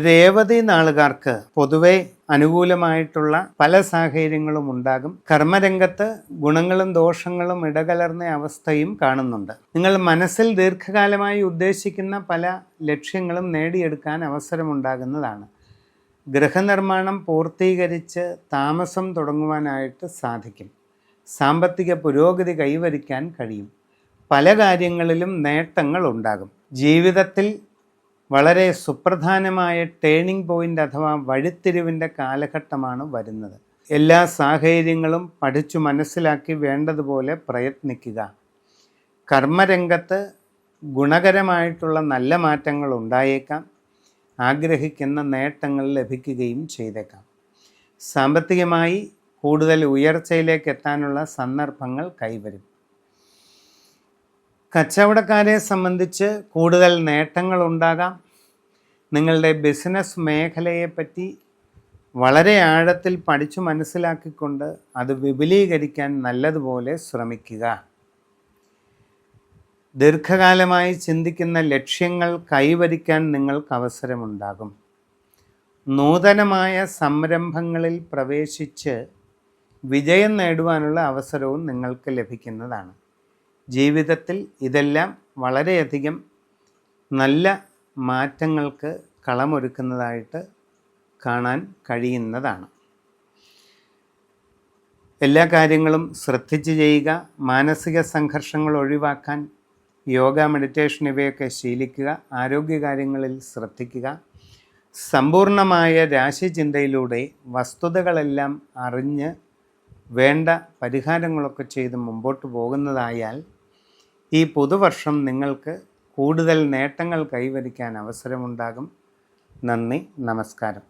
രേവതി നാളുകാർക്ക് പൊതുവെ അനുകൂലമായിട്ടുള്ള പല സാഹചര്യങ്ങളും ഉണ്ടാകും. കർമ്മരംഗത്ത് ഗുണങ്ങളും ദോഷങ്ങളും ഇടകലർന്ന അവസ്ഥയും കാണുന്നുണ്ട്. നിങ്ങൾ മനസ്സിൽ ദീർഘകാലമായി ഉദ്ദേശിക്കുന്ന പല ലക്ഷ്യങ്ങളും നേടിയെടുക്കാൻ അവസരമുണ്ടാകുന്നതാണ്. ഗൃഹനിർമ്മാണം പൂർത്തീകരിച്ച് താമസം തുടങ്ങുവാനായിട്ട് സാധിക്കും. സാമ്പത്തിക പുരോഗതി കൈവരിക്കാൻ കഴിയും. പല കാര്യങ്ങളിലും നേട്ടങ്ങൾ ഉണ്ടാകും ജീവിതത്തിൽ വളരെ സുപ്രധാനമായ ടേണിംഗ് പോയിന്റ് അഥവാ വഴിത്തിരിവിന്റെ കാലഘട്ടമാണ് വരുന്നത്. എല്ലാ സാഹചര്യങ്ങളും പഠിച്ചു മനസ്സിലാക്കി വേണ്ടതുപോലെ പ്രയത്നിക്കുക. കർമ്മരംഗത്ത് ഗുണകരമായിട്ടുള്ള നല്ല മാറ്റങ്ങൾ ഉണ്ടായേക്കാം. ആഗ്രഹിക്കുന്ന നേട്ടങ്ങൾ ലഭിക്കുകയും ചെയ്തേക്കാം. സാമ്പത്തികമായി കൂടുതൽ ഉയർച്ചയിലേക്ക് എത്താനുള്ള സന്ദർഭങ്ങൾ കൈവരും. കച്ചവടക്കാരെ സംബന്ധിച്ച് കൂടുതൽ നേട്ടങ്ങൾ ഉണ്ടാകാം നിങ്ങളുടെ ബിസിനസ് മേഖലയെപ്പറ്റി വളരെ ആഴത്തിൽ പഠിച്ചു മനസ്സിലാക്കിക്കൊണ്ട് അത് വിപുലീകരിക്കാൻ നല്ലതുപോലെ ശ്രമിക്കുക. ദീർഘകാലമായി ചിന്തിക്കുന്ന ലക്ഷ്യങ്ങൾ കൈവരിക്കാൻ നിങ്ങൾക്ക് അവസരമുണ്ടാകും. നൂതനമായ സംരംഭങ്ങളിൽ പ്രവേശിച്ച് വിജയം നേടുവാനുള്ള അവസരവും നിങ്ങൾക്ക് ലഭിക്കുന്നതാണ്. ജീവിതത്തിൽ ഇതെല്ലാം വളരെയധികം നല്ല മാറ്റങ്ങൾക്ക് കളമൊരുക്കുന്നതായിട്ട് കാണാൻ കഴിയുന്നതാണ്. എല്ലാ കാര്യങ്ങളും ശ്രദ്ധിച്ച് ചെയ്യുക മാനസിക സംഘർഷങ്ങൾ ഒഴിവാക്കാൻ യോഗ മെഡിറ്റേഷൻ ഇവയൊക്കെ ശീലിക്കുക ആരോഗ്യകാര്യങ്ങളിൽ ശ്രദ്ധിക്കുക. സമ്പൂർണമായ രാശിചിന്തയിലൂടെ വസ്തുതകളെല്ലാം അറിഞ്ഞ് വേണ്ട പരിഹാരങ്ങളൊക്കെ ചെയ്ത് മുമ്പോട്ട് പോകുന്നതായാൽ ഈ പുതുവർഷം നിങ്ങൾക്ക് കൂടുതൽ നേട്ടങ്ങൾ കൈവരിക്കാൻ അവസരമുണ്ടാകും. നന്ദി നമസ്കാരം.